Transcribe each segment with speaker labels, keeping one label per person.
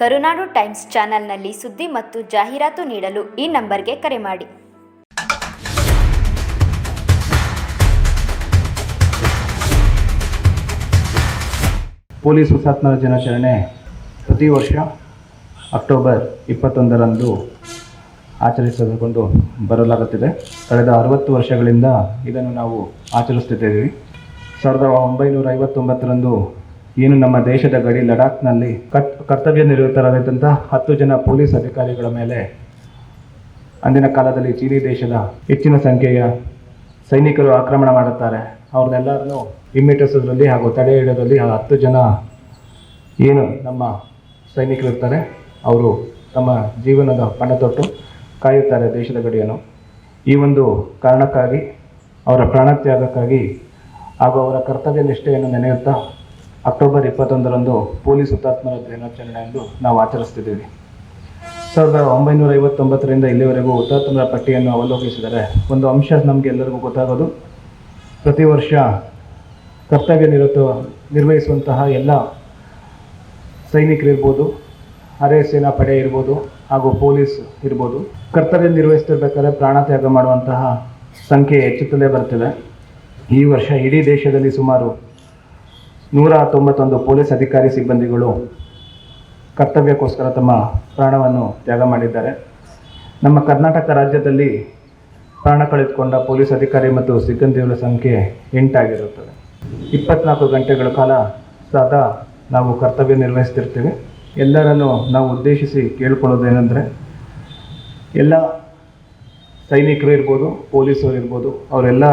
Speaker 1: ಕರುನಾಡು times ಚಾನೆಲ್ನಲ್ಲಿ ಸುದ್ದಿ ಮತ್ತು ಜಾಹೀರಾತು ನೀಡಲು ಈ ನಂಬರ್ಗೆ ಕರೆ ಮಾಡಿ.
Speaker 2: ಪೊಲೀಸ್ ಹುತಾತ್ಮರ ದಿನಾಚರಣೆ ಪ್ರತಿ ವರ್ಷ ಅಕ್ಟೋಬರ್ ಇಪ್ಪತ್ತೊಂದರಂದು ಆಚರಿಸಿಕೊಂಡು ಬರಲಾಗುತ್ತಿದೆ. ಕಳೆದ ಅರವತ್ತು ವರ್ಷಗಳಿಂದ ಇದನ್ನು ನಾವು ಆಚರಿಸುತ್ತಿದ್ದೇವೆ. ಸಾವಿರದ ಒಂಬೈನೂರ ಐವತ್ತೊಂಬತ್ತರಂದು ಏನು ನಮ್ಮ ದೇಶದ ಗಡಿ ಲಡಾಖ್ನಲ್ಲಿ ಕಟ್ ಕರ್ತವ್ಯ ನಿರತರಾದಂತಹ ಹತ್ತು ಜನ ಪೊಲೀಸ್ ಅಧಿಕಾರಿಗಳ ಮೇಲೆ ಅಂದಿನ ಕಾಲದಲ್ಲಿ ಚೀನಿ ದೇಶದ ಹೆಚ್ಚಿನ ಸಂಖ್ಯೆಯ ಸೈನಿಕರು ಆಕ್ರಮಣ ಮಾಡುತ್ತಾರೆ. ಅವ್ರನ್ನೆಲ್ಲರನ್ನು ಹಿಮ್ಮೆಟ್ಟಿಸೋದ್ರಲ್ಲಿ ಹಾಗೂ ತಡೆ ಹಿಡಿಯೋದ್ರಲ್ಲಿ ಆ ಹತ್ತು ಜನ ಏನು ನಮ್ಮ ಸೈನಿಕರು ಇರ್ತಾರೆ, ಅವರು ತಮ್ಮ ಜೀವನದ ಪಣ ತೊಟ್ಟು ಕಾಯುತ್ತಾರೆ ದೇಶದ ಗಡಿಯನ್ನು. ಈ ಒಂದು ಕಾರಣಕ್ಕಾಗಿ, ಅವರ ಪ್ರಾಣತ್ಯಾಗಕ್ಕಾಗಿ ಹಾಗೂ ಅವರ ಕರ್ತವ್ಯ ನಿಷ್ಠೆಯನ್ನು ನೆನೆಯುತ್ತಾ ಅಕ್ಟೋಬರ್ ಇಪ್ಪತ್ತೊಂದರಂದು ಪೊಲೀಸ್ ಹುತಾತ್ಮರ ದಿನಾಚರಣೆ ಎಂದು ನಾವು ಆಚರಿಸ್ತಿದ್ದೀವಿ. ಸಾವಿರದ ಒಂಬೈನೂರ ಐವತ್ತೊಂಬತ್ತರಿಂದ ಇಲ್ಲಿವರೆಗೂ ಹುತಾತ್ಮರ ಪಟ್ಟಿಯನ್ನು ಅವಲೋಕಿಸಿದರೆ ಒಂದು ಅಂಶ ನಮಗೆ ಎಲ್ಲರಿಗೂ ಗೊತ್ತಾಗೋದು, ಪ್ರತಿ ವರ್ಷ ಕರ್ತವ್ಯ ನಿರತ ನಿರ್ವಹಿಸುವಂತಹ ಎಲ್ಲ ಸೈನಿಕರಿರ್ಬೋದು, ಅರೆ ಸೇನಾ ಪಡೆ ಇರ್ಬೋದು ಹಾಗೂ ಪೊಲೀಸ್ ಇರ್ಬೋದು, ಕರ್ತವ್ಯ ನಿರ್ವಹಿಸ್ತಿರ್ಬೇಕಾದ್ರೆ ಪ್ರಾಣ ತ್ಯಾಗ ಮಾಡುವಂತಹ ಸಂಖ್ಯೆ ಹೆಚ್ಚುತ್ತಲೇ ಬರ್ತಿದೆ ಈ ವರ್ಷ ಇಡೀ ದೇಶದಲ್ಲಿ ಸುಮಾರು ನೂರ ತೊಂಬತ್ತೊಂದು ಪೊಲೀಸ್ ಅಧಿಕಾರಿ ಸಿಬ್ಬಂದಿಗಳು ಕರ್ತವ್ಯಕ್ಕೋಸ್ಕರ ತಮ್ಮ ಪ್ರಾಣವನ್ನು ತ್ಯಾಗ ಮಾಡಿದ್ದಾರೆ. ನಮ್ಮ ಕರ್ನಾಟಕ ರಾಜ್ಯದಲ್ಲಿ ಪ್ರಾಣ ಕಳೆದುಕೊಂಡ ಪೊಲೀಸ್ ಅಧಿಕಾರಿ ಮತ್ತು ಸಿಬ್ಬಂದಿಗಳ ಸಂಖ್ಯೆ ಎಂಟಾಗಿರುತ್ತದೆ. ಇಪ್ಪತ್ನಾಲ್ಕು ಗಂಟೆಗಳ ಕಾಲ ಸದಾ ನಾವು ಕರ್ತವ್ಯ ನಿರ್ವಹಿಸ್ತಿರ್ತೀವಿ. ಎಲ್ಲರನ್ನು ನಾವು ಉದ್ದೇಶಿಸಿ ಕೇಳ್ಕೊಳ್ಳೋದೇನೆಂದರೆ, ಎಲ್ಲ ಸೈನಿಕರು ಇರ್ಬೋದು, ಪೊಲೀಸರು ಇರ್ಬೋದು, ಅವರೆಲ್ಲ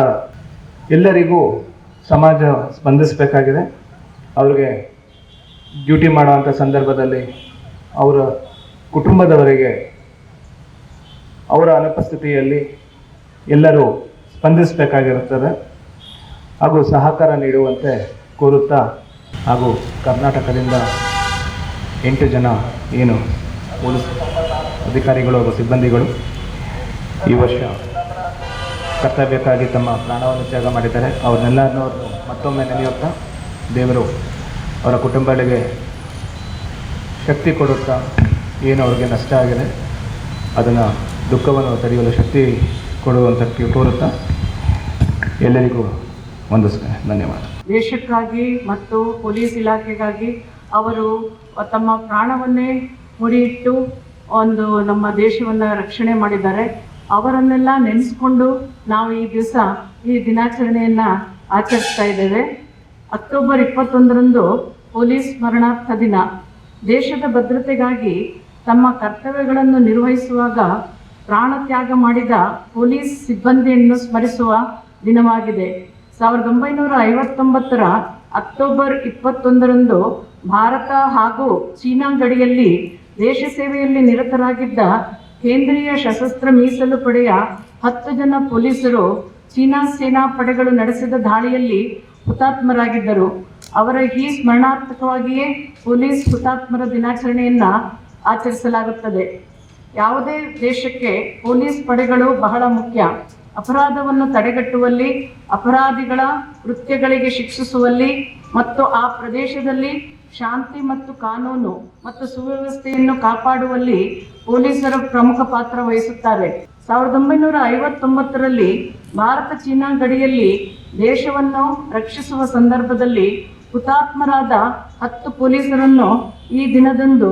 Speaker 2: ಎಲ್ಲರಿಗೂ ಸಮಾಜ ಸ್ಪಂದಿಸಬೇಕಾಗಿದೆ. ಅವ್ರಿಗೆ ಡ್ಯೂಟಿ ಮಾಡುವಂಥ ಸಂದರ್ಭದಲ್ಲಿ ಅವರ ಕುಟುಂಬದವರಿಗೆ ಅವರ ಅನುಪಸ್ಥಿತಿಯಲ್ಲಿ ಎಲ್ಲರೂ ಸ್ಪಂದಿಸಬೇಕಾಗಿರುತ್ತದೆ ಹಾಗೂ ಸಹಕಾರ ನೀಡುವಂತೆ ಕೋರುತ್ತಾ ಹಾಗೂ ಕರ್ನಾಟಕದಿಂದ ಎಂಟು ಜನ ಏನು ಪೊಲೀಸ್ ಅಧಿಕಾರಿಗಳು ಹಾಗೂ ಸಿಬ್ಬಂದಿಗಳು ಈ ವರ್ಷ ಕರ್ತವ್ಯಕ್ಕಾಗಿ ತಮ್ಮ ಪ್ರಾಣವನ್ನು ತ್ಯಾಗ ಮಾಡಿದ್ದಾರೆ. ಅವ್ರನ್ನೆಲ್ಲರನ್ನೂ ಮತ್ತೊಮ್ಮೆ ನೆನೆಯುತ್ತಾ ದೇವರು ಅವರ ಕುಟುಂಬಗಳಿಗೆ ಶಕ್ತಿ ಕೊಡುತ್ತಾ ಏನು ಅವ್ರಿಗೆ ನಷ್ಟ ಆಗಿದೆ ಅದನ್ನು ದುಃಖವನ್ನು ತಡೆಯಲು ಶಕ್ತಿ ಕೊಡುವಂಥ ಕೋರುತ್ತಾ ಎಲ್ಲರಿಗೂ ಒಂದು ಧನ್ಯವಾದ.
Speaker 3: ದೇಶಕ್ಕಾಗಿ ಮತ್ತು ಪೊಲೀಸ್ ಇಲಾಖೆಗಾಗಿ ಅವರು ತಮ್ಮ ಪ್ರಾಣವನ್ನೇ ಮುಡಿಯಿಟ್ಟು ಒಂದು ನಮ್ಮ ದೇಶವನ್ನು ರಕ್ಷಣೆ ಮಾಡಿದ್ದಾರೆ. ಅವರನ್ನೆಲ್ಲ ನೆನೆಸ್ಕೊಂಡು ನಾವು ಈ ದಿವಸ ಈ ದಿನಾಚರಣೆಯನ್ನು ಆಚರಿಸ್ತಾ ಇದ್ದೇವೆ. ಅಕ್ಟೋಬರ್ ಇಪ್ಪತ್ತೊಂದರಂದು ಪೊಲೀಸ್ ಸ್ಮರಣಾರ್ಥ ದಿನ. ದೇಶದ ಭದ್ರತೆಗಾಗಿ ತಮ್ಮ ಕರ್ತವ್ಯಗಳನ್ನು ನಿರ್ವಹಿಸುವಾಗ ಪ್ರಾಣ ತ್ಯಾಗ ಮಾಡಿದ ಪೊಲೀಸ್ ಸಿಬ್ಬಂದಿಯನ್ನು ಸ್ಮರಿಸುವ ದಿನವಾಗಿದೆ. ಸಾವಿರದ ಒಂಬೈನೂರ ಐವತ್ತೊಂಬತ್ತರ ಅಕ್ಟೋಬರ್ ಇಪ್ಪತ್ತೊಂದರಂದು ಭಾರತ ಹಾಗೂ ಚೀನಾ ಗಡಿಯಲ್ಲಿ ದೇಶ ಸೇವೆಯಲ್ಲಿ ನಿರತರಾಗಿದ್ದ ಕೇಂದ್ರೀಯ ಸಶಸ್ತ್ರ ಮೀಸಲು ಪಡೆಯ ಹತ್ತು ಜನ ಪೊಲೀಸರು ಚೀನಾ ಸೇನಾ ಪಡೆಗಳು ನಡೆಸಿದ ದಾಳಿಯಲ್ಲಿ ಹುತಾತ್ಮರಾಗಿದ್ದರು. ಅವರ ಈ ಸ್ಮರಣಾರ್ಥಕವಾಗಿಯೇ ಪೊಲೀಸ್ ಹುತಾತ್ಮರ ದಿನಾಚರಣೆಯನ್ನ ಆಚರಿಸಲಾಗುತ್ತದೆ. ಯಾವುದೇ ದೇಶಕ್ಕೆ ಪೊಲೀಸ್ ಪಡೆಗಳು ಬಹಳ ಮುಖ್ಯ. ಅಪರಾಧವನ್ನು ತಡೆಗಟ್ಟುವಲ್ಲಿ, ಅಪರಾಧಿಗಳ ಕೃತ್ಯಗಳಿಗೆ ಶಿಕ್ಷಿಸುವಲ್ಲಿ ಮತ್ತು ಆ ಪ್ರದೇಶದಲ್ಲಿ ಶಾಂತಿ ಮತ್ತು ಕಾನೂನು ಮತ್ತು ಸುವ್ಯವಸ್ಥೆಯನ್ನು ಕಾಪಾಡುವಲ್ಲಿ ಪೊಲೀಸರು ಪ್ರಮುಖ ಪಾತ್ರ ವಹಿಸುತ್ತಾರೆ. ಸಾವಿರದ ಒಂಬೈನೂರ ಐವತ್ತೊಂಬತ್ತರಲ್ಲಿ ಭಾರತ ಚೀನಾ ಗಡಿಯಲ್ಲಿ ದೇಶವನ್ನು ರಕ್ಷಿಸುವ ಸಂದರ್ಭದಲ್ಲಿ ಹುತಾತ್ಮರಾದ ಹತ್ತು ಪೊಲೀಸರನ್ನು ಈ ದಿನದಂದು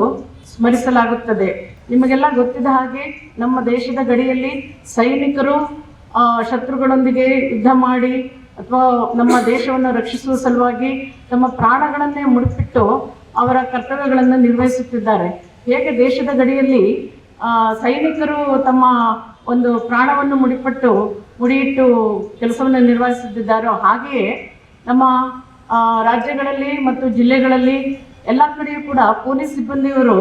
Speaker 3: ಸ್ಮರಿಸಲಾಗುತ್ತದೆ. ನಿಮಗೆಲ್ಲ ಗೊತ್ತಿದ ಹಾಗೆ ನಮ್ಮ ದೇಶದ ಗಡಿಯಲ್ಲಿ ಸೈನಿಕರು ಶತ್ರುಗಳೊಂದಿಗೆ ಯುದ್ಧ ಮಾಡಿ ಅಥವಾ ನಮ್ಮ ದೇಶವನ್ನು ರಕ್ಷಿಸುವ ಸಲುವಾಗಿ ತಮ್ಮ ಪ್ರಾಣಗಳನ್ನೇ ಮುಡಿಪಿಟ್ಟು ಅವರ ಕರ್ತವ್ಯಗಳನ್ನು ನಿರ್ವಹಿಸುತ್ತಿದ್ದಾರೆ. ಹೇಗೆ ದೇಶದ ಗಡಿಯಲ್ಲಿ ಸೈನಿಕರು ತಮ್ಮ ಒಂದು ಪ್ರಾಣವನ್ನು ಮುಡಿಪಟ್ಟು, ಮುಡಿಯಿಟ್ಟು ಕೆಲಸವನ್ನು ನಿರ್ವಹಿಸುತ್ತಿದ್ದಾರೋ ಹಾಗೆಯೇ ನಮ್ಮ ರಾಜ್ಯಗಳಲ್ಲಿ ಮತ್ತು ಜಿಲ್ಲೆಗಳಲ್ಲಿ ಎಲ್ಲ ಕಡೆಯೂ ಕೂಡ ಪೊಲೀಸ್ ಸಿಬ್ಬಂದಿಯವರು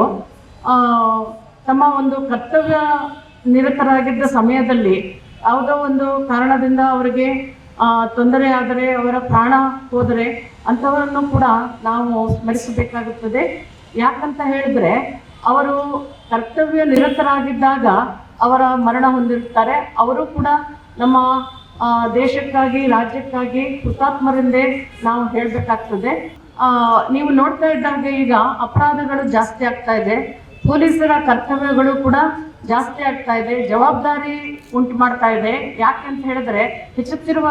Speaker 3: ತಮ್ಮ ಒಂದು ಕರ್ತವ್ಯ ನಿರತರಾಗಿದ್ದ ಸಮಯದಲ್ಲಿ ಯಾವುದೋ ಒಂದು ಕಾರಣದಿಂದ ಅವರಿಗೆ ತೊಂದರೆ ಆದರೆ, ಅವರ ಪ್ರಾಣ ಹೋದರೆ ಅಂಥವರನ್ನು ಕೂಡ ನಾವು ಸ್ಮರಿಸಬೇಕಾಗುತ್ತದೆ. ಯಾಕಂತ ಹೇಳಿದ್ರೆ, ಅವರು ಕರ್ತವ್ಯ ನಿರತರಾಗಿದ್ದಾಗ ಅವರ ಮರಣ ಹೊಂದಿರುತ್ತಾರೆ. ಅವರು ಕೂಡ ನಮ್ಮ ದೇಶಕ್ಕಾಗಿ, ರಾಜ್ಯಕ್ಕಾಗಿ ಹುತಾತ್ಮರೆಂದೇ ನಾವು ಹೇಳಬೇಕಾಗ್ತದೆ. ನೀವು ನೋಡ್ತಾ ಇದ್ದಾಗ ಈಗ ಅಪರಾಧಗಳು ಜಾಸ್ತಿ ಆಗ್ತಾ ಇದೆ. ಪೊಲೀಸರ ಕರ್ತವ್ಯಗಳು ಕೂಡ ಜಾಸ್ತಿ ಆಗ್ತಾ ಇದೆ. ಜವಾಬ್ದಾರಿ ಉಂಟು ಮಾಡ್ತಾ ಇದೆ. ಯಾಕೆ ಅಂತ ಹೇಳಿದ್ರೆ, ಹೆಚ್ಚುತ್ತಿರುವ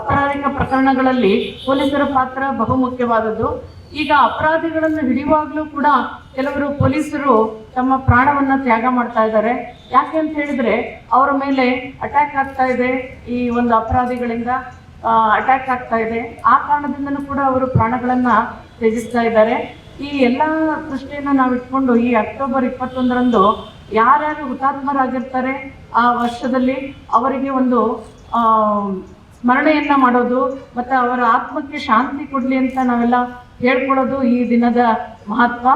Speaker 3: ಅಪರಾಧಿಕ ಪ್ರಕರಣಗಳಲ್ಲಿ ಪೊಲೀಸರ ಪಾತ್ರ ಬಹುಮುಖ್ಯವಾದದ್ದು. ಈಗ ಅಪರಾಧಿಗಳನ್ನು ಹಿಡಿಯುವಾಗಲೂ ಕೂಡ ಕೆಲವರು ಪೊಲೀಸರು ತಮ್ಮ ಪ್ರಾಣವನ್ನ ತ್ಯಾಗ ಮಾಡ್ತಾ ಇದ್ದಾರೆ. ಯಾಕೆ ಅಂತ ಹೇಳಿದ್ರೆ ಅವರ ಮೇಲೆ ಅಟ್ಯಾಕ್ ಆಗ್ತಾ ಇದೆ ಈ ಒಂದು ಅಪರಾಧಿಗಳಿಂದ. ಅಟ್ಯಾಕ್ ಆಗ್ತಾ ಇದೆ. ಆ ಕಾರಣದಿಂದಲೂ ಕೂಡ ಅವರು ಪ್ರಾಣಗಳನ್ನ ತ್ಯಜಿಸ್ತಾ ಇದ್ದಾರೆ. ಈ ಎಲ್ಲ ದೃಷ್ಟಿಯನ್ನು ನಾವು ಇಟ್ಕೊಂಡು ಈ ಅಕ್ಟೋಬರ್ ಇಪ್ಪತ್ತೊಂದರಂದು ಯಾರ್ಯಾರು ಹುತಾತ್ಮರಾಗಿರ್ತಾರೆ ಆ ವರ್ಷದಲ್ಲಿ ಅವರಿಗೆ ಒಂದು ಸ್ಮರಣೆಯನ್ನ ಮಾಡೋದು ಮತ್ತು ಅವರ ಆತ್ಮಕ್ಕೆ ಶಾಂತಿ ಕೊಡಲಿ ಅಂತ ನಾವೆಲ್ಲ ಹೇಳ್ಕೊಳ್ಳೋದು ಈ ದಿನದ ಮಹತ್ವ.